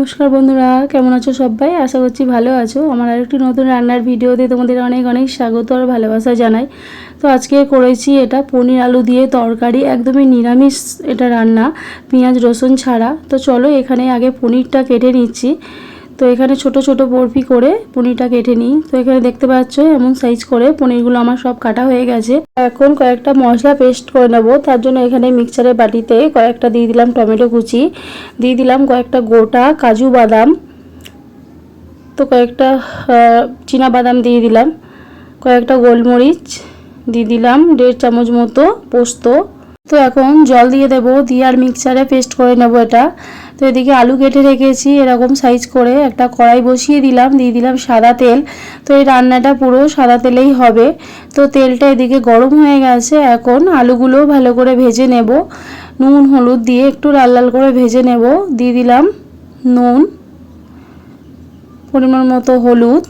নমস্কার বন্ধুরা, কেমন আছো সবাই? আশা করছি ভালো আছো। আমার আরেকটি নতুন রান্নার ভিডিওতে তোমাদের অনেক অনেক স্বাগত আর ভালোবাসা জানাই। তো আজকে করেছি এটা পনির আলু দিয়ে তরকারি, একদমই নিরামিষ এটা রান্না, পেঁয়াজ, রসুন ছাড়া। তো চলো এখানে আগে পনিরটা কেটে নিচ্ছি। তো এখানে ছোট ছোট বরফি করে পনিরটা কেটে নিই। তো এখানে দেখতে পাচ্ছ এমন সাইজ করে পনিরগুলো আমার সব কাটা হয়ে গেছে। এখন কয়েকটা মশলা পেস্ট করে নেব। তার জন্য এখানে মিক্সারের বাটিতে কয়েকটা দিয়ে দিলাম টমেটো কুচি, দিয়ে দিলাম কয়েকটা গোটা কাজু বাদাম, তো কয়েকটা চীনা বাদাম দিয়ে দিলাম, কয়েকটা গোলমরিচ, দিয়ে দিলাম দেড় চামচ মতো পোস্ত। তো এখন জল দিয়ে দেব, দিয়ে আর মিক্সারে পেস্ট করে নেব এটা। তো এদিকে আলু কেটে রেখেছি, এরকম সাইজ করে একটা কড়াই বসিয়ে দিলাম, দিয়ে দিলাম সাদা তেল। তো এই রান্নাটা পুরো সাদা তেলেই হবে। তো তেলটা এদিকে গরম হয়ে গেছে, এখন আলুগুলো ভালো করে ভেজে নেব। নুন, হলুদ দিয়ে একটু লাল লাল করে ভেজে নেব। দিয়ে দিলাম নুন, পরিমাণ মতো হলুদ।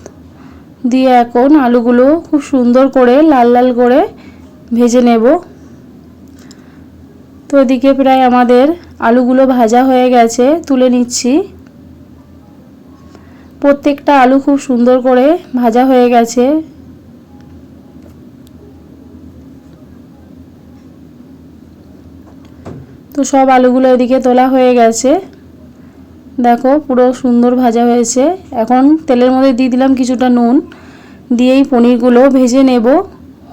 দিয়ে এখন আলুগুলো খুব সুন্দর করে লাল লাল করে ভেজে নেব। তো এদিকে প্রায় আমাদের আলুগুলো ভাজা হয়ে গেছে, তুলে নিচ্ছি। প্রত্যেকটা আলু খুব সুন্দর করে ভাজা হয়ে গেছে। তো সব আলুগুলো এদিকে তোলা হয়ে গেছে। দেখো, পুরো সুন্দর ভাজা হয়েছে। এখন তেলের মধ্যে দিয়ে দিলাম কিছুটা নুন। দিয়েই পনিরগুলো ভেজে নেব।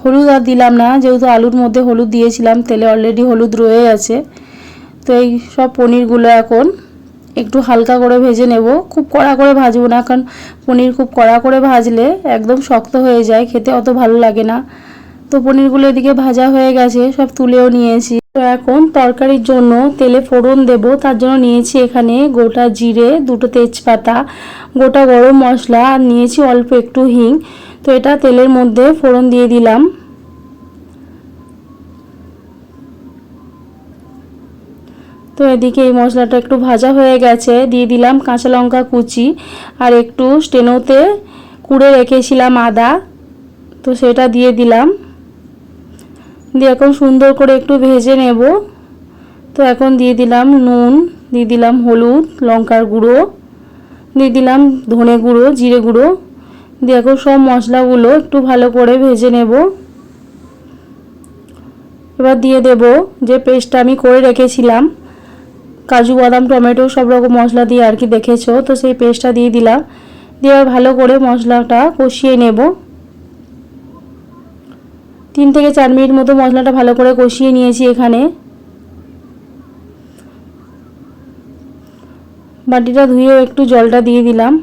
হলুদ আর দিলাম না, যেহেতু আলুর মধ্যে হলুদ দিয়েছিলাম, তেলে অলরেডি হলুদ রয়ে আছে। তো এই সব পনিরগুলো এখন একটু হালকা করে ভেজে নেব। খুব কড়া করে ভাজবো না, কারণ পনির খুব কড়া করে ভাজলে একদম শক্ত হয়ে যায়, খেতে অত ভালো লাগে না। তো পনিরগুলো এদিকে ভাজা হয়ে গেছে, সব তুলেও নিয়েছি। তো এখন তরকারির জন্য তেলে ফোড়ন দেব, তার জন্য নিয়েছি এখানে গোটা জিরে, দুটো তেজপাতা, গোটা গরম মশলা, আর নিয়েছি অল্প একটু হিং। তো এটা তেলের মধ্যে ফোড়ন দিয়ে দিলাম। তো এদিকে এই মশলাটা একটু ভাজা হয়ে গেছে, দিয়ে দিলাম কাঁচা লঙ্কা কুচি আর একটু স্টেনোতে কুড়ে রেখেছিলাম আদা, তো সেটা দিয়ে দিলাম। দিয়ে এখন সুন্দর করে একটু ভেজে নেব। তো এখন দিয়ে দিলাম নুন, দিয়ে দিলাম হলুদ, লঙ্কার গুঁড়ো, দিয়ে দিলাম ধনে গুঁড়ো, জিরে গুঁড়ো। দিয়ে এখন সব মশলাগুলো একটু ভালো করে ভেজে নেব। এবার দিয়ে দেব যে পেস্টটা আমি করে রেখেছিলাম। কাজু, বাদাম, টমেটো সব রকম মশলা দিয়ে আর কি দেখেছ। তো সেই পেস্টটা দিয়ে দিলাম। দিয়ে ভালো করে মশলাটা কষিয়ে নেব। তিন থেকে চার মিনিট মতো মশলাটা ভালো করে কষিয়ে নিয়েছি এখানে। বাটিটা ধুয়ে একটু জলটা দিয়ে দিলাম।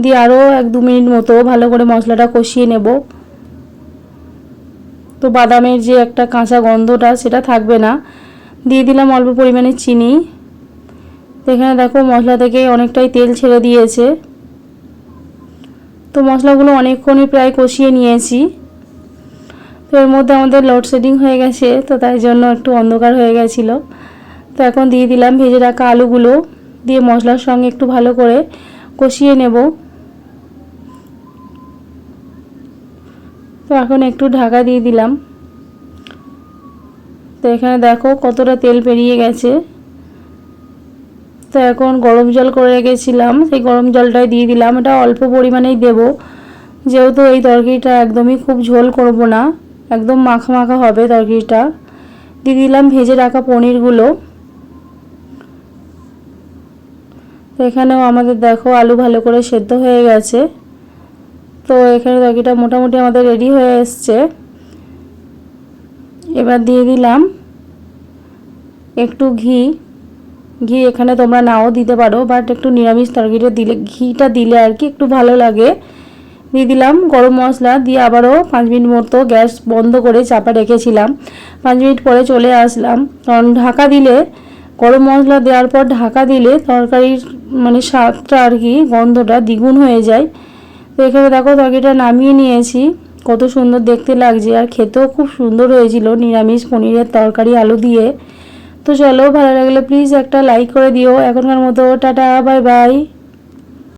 দিয়ে আরও এক দু মিনিট মতো ভালো করে মশলাটা কষিয়ে নেব। তো বাদামের যে একটা কাঁচা গন্ধটা সেটা থাকবে না। দিয়ে দিলাম অল্প পরিমাণে চিনি। এখানে দেখো মশলা থেকে অনেকটাই তেল ছেড়ে দিয়েছে। তো মশলাগুলো অনেকক্ষণই প্রায় কষিয়ে নিয়েছি। তো এর মধ্যে আমাদের লোডশেডিং হয়ে গেছে, তো তাই জন্য একটু অন্ধকার হয়ে গেছিল। তো এখন দিয়ে দিলাম ভেজে রাখা আলুগুলো, দিয়ে মশলার সঙ্গে একটু ভালো করে কষিয়ে নেব। তো এখন একটু ঢাকা দিয়ে দিলাম। তো এখানে দেখো কতটা তেল পেরিয়ে গেছে। তো এখন গরম জল করে রেখেছিলাম, সেই গরম জলটাই দিয়ে দিলাম। এটা অল্প পরিমাণেই দেব। যেহেতু এই তরকারিটা একদমই খুব ঝোল করব না, একদম মাখা মাখা হবে তরকারিটা। দিয়ে দিলাম ভেজে রাখা পনিরগুলো। তো এখানেও আমাদের দেখো আলু ভালো করে সেদ্ধ হয়ে গেছে। তো এখানে তরকারিটা মোটামুটি আমাদের রেডি হয়ে এসছে। এবার দিয়ে দিলাম একটু ঘি। ঘি এখানে তোমরা নাও দিতে পারো বাট একটু নিরামিষ তরকারিটা দিলে, ঘিটা দিলে আর কি একটু ভালো লাগে। দিয়ে দিলাম গরম মশলা, দিয়ে আবারও পাঁচ মিনিট মতো গ্যাস বন্ধ করে চাপা রেখেছিলাম। পাঁচ মিনিট পরে চলে আসলাম। কারণ ঢাকা দিলে, গরম মশলা দেওয়ার পর ঢাকা দিলে তরকারির মানে স্বাদটা আর কি, গন্ধটা দ্বিগুণ হয়ে যায়। তো এখানে দেখো তরকারিটা নামিয়ে নিয়েছি। কত সুন্দর দেখতে লাগছে। আর খেতেও খুব সুন্দর হয়েছিল, নিরামিষ পনিরের তরকারি, আলু দিয়ে। তো চলো, ভালো লাগলে প্লিজ একটা লাইক করে দিও। এখনকার মতো, টাটা বাই বাই